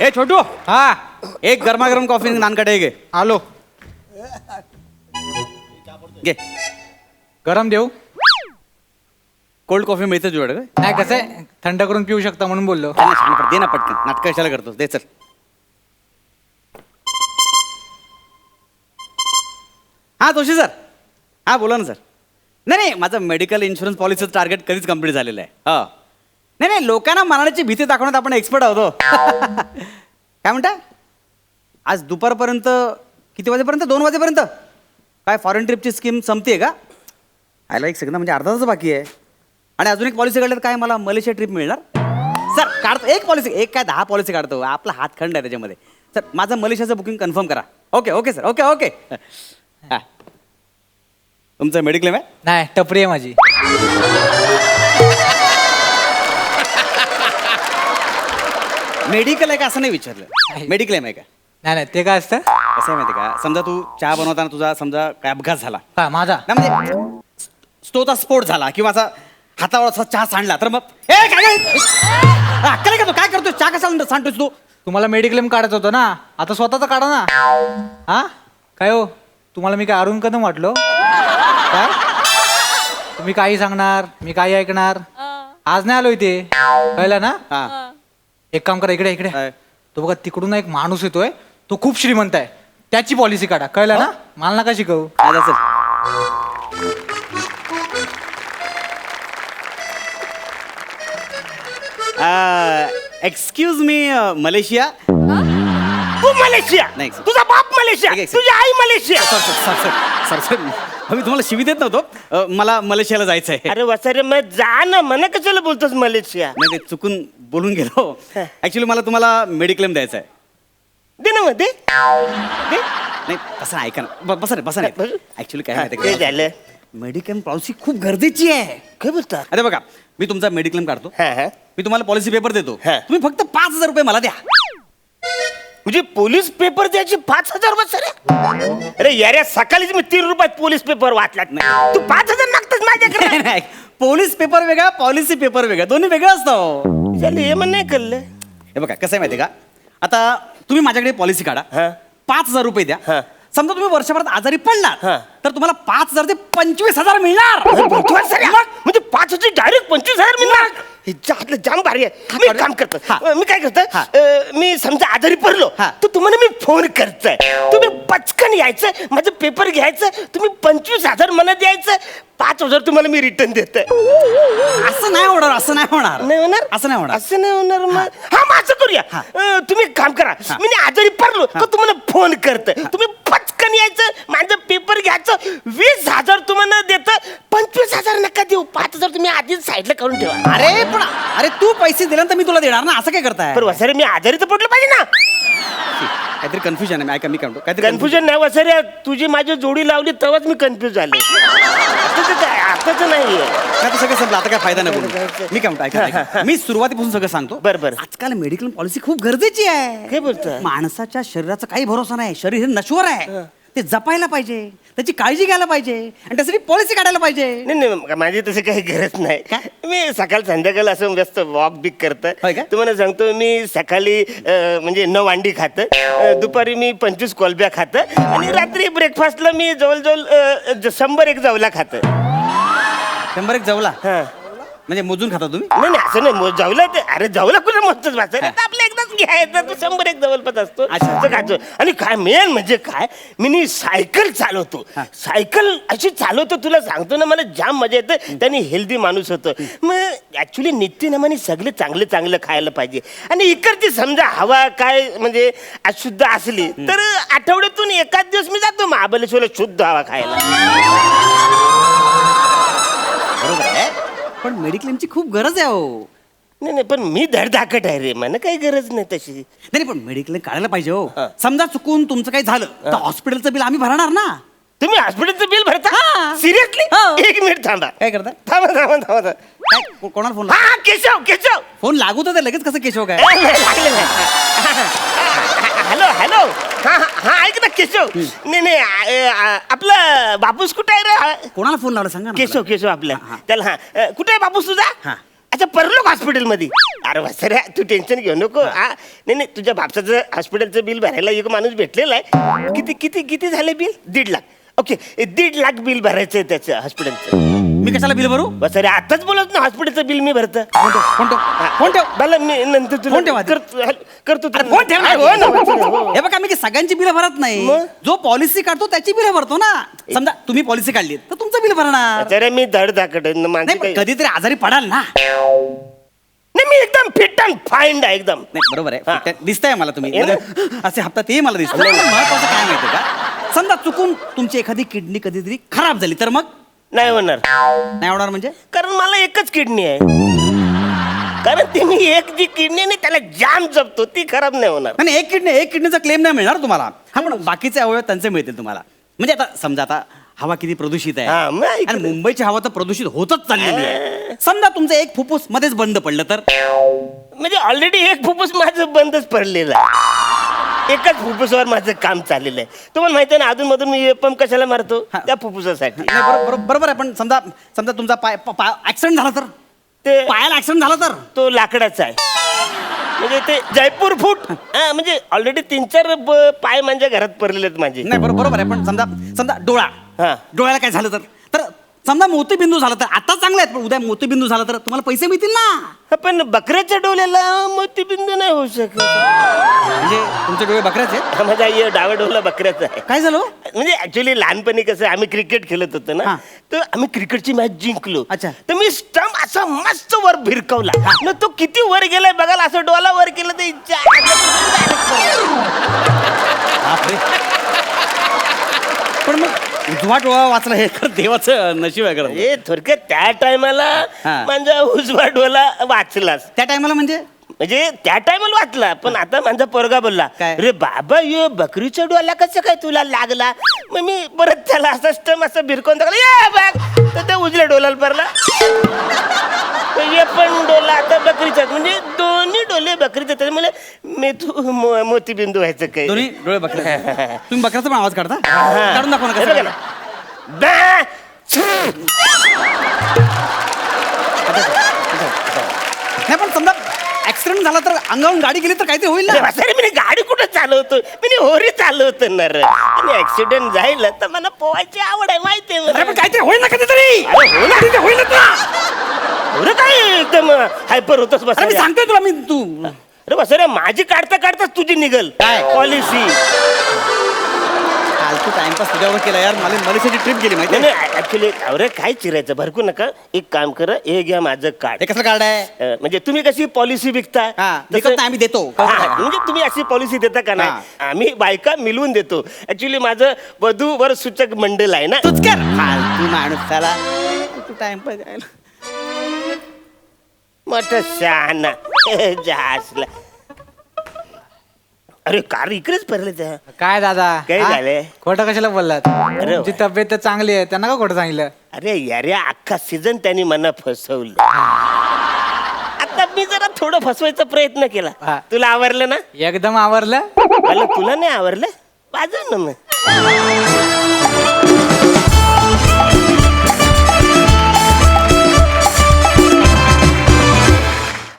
ए छोटू. हा. एक गरमागरम कॉफी नानकटे घे. आलो. घे. गरम देऊ. कोल्ड कॉफी मिळते तुझ्याकडे काय? नाही कसं आहे? थंड करून पिऊ शकता म्हणून बोललो. दे ना, शहाणपण, दे ना पटकन. नाटक कशाला करतो दे चल. हा जोशी सर. हा बोला ना सर. नाही नाही माझं मेडिकल इन्शुरन्स पॉलिसीचं टार्गेट कधीच कंप्लीट झालेलं आहे. हा. नाही नाही लोकांना मरणाची भीती दाखवण्यात आपण एक्सपर्ट आहोत हो. काय म्हणता? आज दुपारपर्यंत किती वाजेपर्यंत? दोन वाजेपर्यंत? काय फॉरेन ट्रिपची स्कीम संपते का? आयला एक सेकंद म्हणजे अर्धा तास बाकी आहे. आणि अजून एक पॉलिसी काढल्यात काय मला मलेशिया ट्रिप मिळणार? सर काढतो एक पॉलिसी एक काय दहा पॉलिसी काढतो. आपला हातखंड आहे त्याच्यामध्ये. सर माझं मलेशियाचं बुकिंग कन्फर्म करा. Okay okay sir okay okay हां. तुमचं मेडिक्लेम आहे? नाही टपरी आहे माझी. मेडिकल आहे का असं नाही विचारलं? मेडिक्लेम आहे का? नाही नाही ते काय असतं? कसं आहे माहिती का? समजा तू चहा बनवताना तुझा समजा काय अपघात झाला. हा माझा. म्हणजे स्तोचा स्फोट झाला किंवा असा हातावर असा चहा सांडला तर मग ए काय काय अक्कल आहे का तू? काय करतो चहा कसा सांडतोस तू? तुम्हाला मेडिक्लेम काढायचं होतं ना. आता स्वतःच काढा ना. हा? काय हो? तुम्हाला मी काय अरुण कदम वाटलो? काय तुम्ही काही सांगणार मी काही ऐकणार? आज नाही आलो इथे. कळलं ना? हा. एक काम करा इकडे इकडे. काय? तो बघा तिकडून एक माणूस येतोय. तो खूप श्रीमंत आहे. त्याची पॉलिसी काढा. कळलं ना? मला नका शिकवू. आज असेल एक्सक्यूज मी मलेशिया. तू मलेशिया. नाही. तुझा बाप मलेशिया. एक- एक. सर. तुझी आई Malaysia. Sir sir sir sir. Sir sir. मी तुम्हाला शिवी देत नव्हतो. अ, मला मलेशियाला जायचं आहे. अरे वसारे मग जा ना. मला कशाला बोलतोस मलेशिया? नाही ते चुकून बोलून गेलो. ऍक्च्युली मला तुम्हाला मेडिक्लेम द्यायचा आहे. दे ना मग दे. दे. नाही तसं ऐका ना. ब- बसा नाही बसा ऍक्च्युली काय माहिती ते झालं. मेडिक्लेम पॉलिसी खूप गरजेची आहे. काय बोलता? अरे बघा मी तुमचा मेडिक्लेम काढतो. हा हा. मी तुम्हाला पॉलिसी पेपर देतो. हा. तुम्ही फक्त पाच हजार रुपये मला द्या. म्हणजे पोलीस पेपर द्यायचे पाच हजार वसारे अरे यार सकाळीच मी तीन रुपयात पोलीस पेपर वाचलात नाही. तू पाच हजार मागतोस माझ्याकडे नाही. पोलीस पेपर वेगळा पॉलिसी पेपर वेगळा दोन्ही वेगळं असतं झालं हे म्हण नाही कळलं हे बघा कसं आहे माहिती का आता तुम्ही माझ्याकडे पॉलिसी काढा हा. पाच हजार रुपये द्या हा. समजा तुम्ही वर्षभरात आजारी पडलात हा. तर तुम्हाला पाच हजार ते पंचवीस हजार मिळणार वसारे, म्हणजे पाच हजार डायरेक्ट पंचवीस हजार मिळणार जातलं जाम भारी आहे. मी एक काम करतो. मी काय करतो? मी समजा आजारी पडलो. तर तुम्हाला मी फोन करतोय. तुम्ही पचकन यायचं माझं पेपर घ्यायचं तुम्ही पंचवीस हजार मला द्यायचं पाच हजार तुम्हाला मी रिटर्न देतोय. असं नाही होणार असं नाही होणार. नाही होणार? असं नाही होणार. असं नाही होणार मग? हा मग असं करूया. अं, तुम्ही एक काम करा. मी आजारी पडलो का तुम्हाला फोन करतोय. तुम्ही पचकन यायचं माझं पेपर घ्यायचं वीस हजार तुम्हाला देतं पंचवीस हजार नका देऊ. पाच हजार तुम्ही आधीच साईडला करून ठेवा. अरे पण अरे तू पैसे दिल्यानंतर मी तुला देणार ना असं काय करताय? पण वसारे मी आजारी तर पडलो पाहिजे ना. काहीतरी कन्फ्युजन आहे ऐका मी काय म्हणतो काहीतरी कन्फ्युजन नाही वसारे तुझी माझी जोडी लावली तेव्हाच मी कन्फ्युज झाले. आताच काय आताच नाहीये. नाही तर सगळं संपलं आता काय फायदा नाही बोलून मी काय म्हणतो ऐका, ऐका. मी सुरुवातीपासून सगळं सांगतो. बरं, बरं. आजकाल मेडिकल पॉलिसी खूप गरजेची आहे. काय बोलतोय? माणसाच्या शरीराचा काही भरोसा नाही. शरीर हे नश्वर आहे. ते जपायला पाहिजे त्याची काळजी घ्यायला पाहिजे आणि त्यासाठी पॉलिसी काढायला पाहिजे. नाही नाही माझी तशी काही गरज नाही? मी सकाळ संध्याकाळ असं व्यस्त वॉक बिक करत होय का? तुम्हाला सांगतो मी सकाळी अं, म्हणजे नऊ अंडी खात दुपारी मी पंचवीस कोलब्या खात आणि रात्री ब्रेकफास्टला मी जवळजवळ अं, ज- शंभर एक जवला खात. शंभर एक जवला? हा. म्हणजे मोजून खाता तुम्ही? नाही नाही असं नाही मो- जवला ते अरे जवला कुठे मस्तच एकदाच घ्यायचं तो शंभर एक जवळपास असतो. असं आणि काय मेन म्हणजे काय मी नी सायकल चालवतो. सायकल अशी चालवतो तुला सांगतो ना मला जाम मजा येते. त्यांनी हेल्दी माणूस होतो. मग ऍक्च्युली नित्यनेमाने सगळे चांगलं चांगलं खायला पाहिजे. आणि इकडची समजा हवा काय म्हणजे अशुद्ध असली तर आठवड्यातून एकाच दिवस मी जातो महाबलेश्वरला शुद्ध हवा खायला. बरोबर आहे. पण मेडिक्लेमची खूप गरज आहे हो नाही नाही पण मी धडधाकट आहे रे मला काही गरज नाही तशी. नाही पण मेडिक्लेम काढायला पाहिजे हो. हा. समजा चुकून तुमचं काही झालं तर हॉस्पिटलचं बिल आम्ही भरणार ना? तुम्ही हॉस्पिटलचं बिल भरता? हा. सिरियसली हो. एक मिनिट थांबा. काय करता? थांबा थांबा थांबा थांबा. काय को- कोणाला फोन हा केशव केशव. फोन लागू तर ते लगेच कसं केशव काय? नाही, लागले नाही. Hello hello. हा हा हा ऐक ना केशव. नाही नाही आ- आ- आपलं बापूस कुठे आहे रे? कोणाला फोन लावला? सांगा ना केशव. केशव आपला. हा. त्याला हा. अ, कुठे आहे बापूस तुझा? हा. अच्छा परलोक हॉस्पिटलमध्ये अरे वसऱ्या तू टेन्शन घेऊ नको. हा. नाही नाही तुझ्या बापसाचं हॉस्पिटलचं बिल भरायला एक माणूस भेटलेला आहे. किती किती किती झाले बिल? दीड लाख. ओके दीड लाख बिल भरायचं आहे त्याचं हॉस्पिटलचं. मी कशाला बिल भरू? वसऱ्या आताच बोलत ना हॉस्पिटलचं बिल मी भरतं. फोन ठेव फोन ठेव फोन ठेव. मला मी नंतर तुला फोन ठेव आधी. करतो हॅल- करतो तुला. अरे फोन ठेव ना. अरे हो ना, वत्सऱ्या, हो. हे बघा मी काही सगळ्यांची बिलं भरत नाही. मग? जो पॉलिसी काढतो त्याची बिलं भरतो ना. समजा तुम्ही पॉलिसी काढली तर तुमचं बिल भरणार. वत्सऱ्या, मी धड माझी पण काही कधीतरी आजारी पडाल ना. नाही मी एकदम फिट अँड फाईंड आहे एकदम. नाही बरोबर हा. आहे त्या- दिसतंय मला तुम्ही. ना. म्हणजे असे हप्ता ते मला दिसतं. पण महत्वाचं काय माहितीये का? समजा चुकून तुमची एखादी किडनी कधीतरी खराब झाली तर मग? नाही होणार. नाही होणार म्हणजे? कारण मला एकच किडनी आहे. कारण ती मी एक जी किडनी आहे ना त्याला जाम जपतो ती खराब नाही होणार. नाही एक किडनी एक किडनीचा क्लेम नाही मिळणार तुम्हाला. हा पण बाकीचे अवयव त्यांचे मिळतील तुम्हाला. म्हणजे आता समजा आता हवा किती प्रदूषित आहे. हा, मग. आणि मुंबईची हवा तर प्रदूषित होतच चाललेली आहे. समजा तुमचं एक फुफ्फुस मध्येच बंद पडलं तर? म्हणजे ऑलरेडी एक फुफ्फुस माझं बंदच पडलेलं आहे. एकच फुफ्फुसावर माझं काम चाललेलं आहे. तुम्हाला माहिती आहे ना अधून मधून मी पंप कशाला मारतो. त्या फुफ्फुसासाठी. नाही, बरो- बरो- बरोबर आहे पण समजा समजा तुमचा पाय ऍक्सिडेंट झाला तर? ते पायाला ऍक्सिडेंट झाला तर? तो लाकडाचा आहे. म्हणजे ते जयपूर फूट. हा म्हणजे ऑलरेडी तीन चार ब- पाय माझ्या घरात पडलेले आहेत माझे. नाही बरो- बरोबर आहे पण समजा समजा डोळा. हा. डोळ्याला काय झालं तर? तर समजा मोतीबिंदू झाला तर आता चांगलं आहे पण उद्या मोतीबिंदू झाला तर तुम्हाला पैसे मिळतील ना? हा, पण बकऱ्याच्या डोल्याला मोतीबिंदू नाही होऊ शकत. म्हणजे तुमचे डोळे बकऱ्याचे आहेत? माझा ये डावा डोला बकऱ्याचा आहे काय झालं हो? म्हणजे ऍक्च्युली लहानपणी कसं आम्ही क्रिकेट खेळत होतो ना. तर आम्ही क्रिकेटची मॅच जिंकलो अच्छा. तर मी स्टंप असा मस्त वर भिरकवला न तो किती वर गेलाय बघायला असं डोला वर केलं तर इच्छा बापरे. पण मग उजवा डोळा वाचला हे खरं देवाचं नशीब आहे खरं हे थोडक्यात त्या टायमाला हा. माझा उजवा डोला वाचलाच त्या टायमाला म्हणजे म्हणजे त्या टायमाला वाचला पण आता माझा पोरगा बोलला काय? रे बाबा ये बकरीच्या डोळ्याला कसं काय तुला लागला? मग मी परत त्याला असं स्टम असं भिरकून टाकलं "ये बघ. तर त्या उजव्या डोलाला पडला. हे पण डोला आता बकरीचा म्हणजे दोन्ही डोले बकरीचे त्याच्यामुळे मी तू मो- मोतीबिंदू व्हायचं काय? दोन्ही डोळे बकऱ्या तुम्ही बकऱ्याचा पण आवाज काढता. काढून दाखवा ना कसं. काढता. नाही पण समजा ऍक्सिडेंट झाला तर अंगावरून गाडी गेली तर काहीतरी होईल अरे ना मी गाडी कुठं चालवतो मी होरी चालवतो ना रे. आणि ऍक्सिडेंट झालं तर मला पोवायची आवड आहे माहिती आहे अरे मला. पण काहीतरी होईल ना कधीतरी अरे हो ना. कधीतरी होईल ना एवढं काय एकदम हायपर होतच बस अरे मी सांगतोय तुला मी तू अरे बस रे माझी काढता काढताच तुझी निघल काय? पॉलिसी फालतू टाइमपास तुझ्यावर केला यार. मला मलेशियाची ट्रिप गेली माहिती नाही? नाही ऍक्च्युली अरे काय चिरायचं? भरकू नका. एक काम करा हे घ्या माझं कार्ड हे कसलं कार्ड आहे? अं, म्हणजे तुम्ही कशी पॉलिसी विकता? हा, नाही, आम्ही देतो. हा, म्हणजे तुम्ही अशी पॉलिसी देता का ना आम्ही बायका मिळवून देतो. ऍक्च्युली माझं वधू वर सूचक मंडळ आहे ना? तूच कर फालतू माणूस त्याला तू टाइमपास मोठा शहाणा. जासला अरे कार इकडेच पडले त्या काय दादा? काय हा? झालंय? खोटं कशाला बोललात? अरे तुमची तब्येत तर चांगली आहे त्यांना का खोटं सांगितलं? अरे यारे अख्खा सीझन त्यांनी मला फसवलं. आता मी जरा थोडं फसवायचा प्रयत्न केला. तुला आवरलं ना? एकदम आवरलं? मला तुला नाही आवरलं? वाजव ना मग.